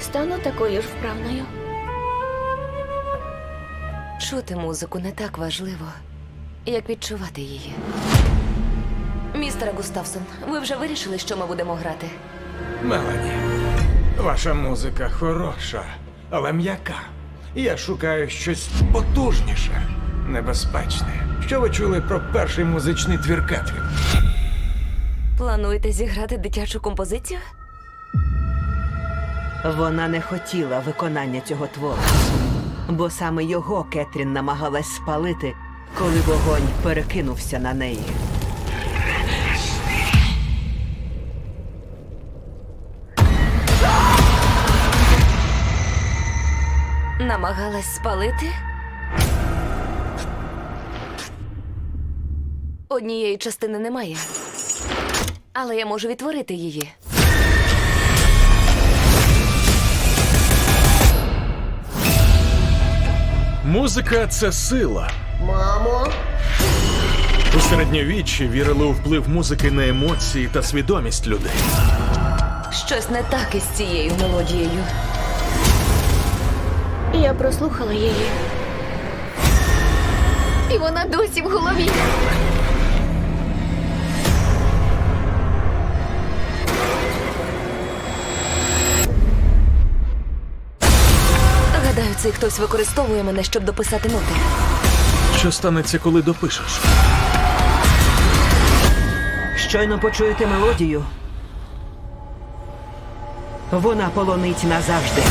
стану такою ж вправною. Чути музику не так важливо, як відчувати її. Містере Густавсон, ви вже вирішили, що ми будемо грати? Мелані, ваша музика хороша, але м'яка. Я шукаю щось потужніше, небезпечне. Що ви чули про перший музичний твір Кетрін? Плануєте зіграти дитячу композицію? Вона не хотіла виконання цього твору, бо саме його Кетрін намагалась спалити, коли вогонь перекинувся на неї. Намагалась спалити? Однієї частини немає. Але я можу відтворити її. Музика це сила. Мамо, У середньовіччі вірили у вплив музики на емоції та свідомість людей. Щось не так із цією мелодією. я прослухала її. І вона досі в голові. Гадаю, цей хтось використовує мене, щоб дописати ноти. Що станеться, коли допишеш? Щойно почуєте мелодію. Вона полонить назавжди.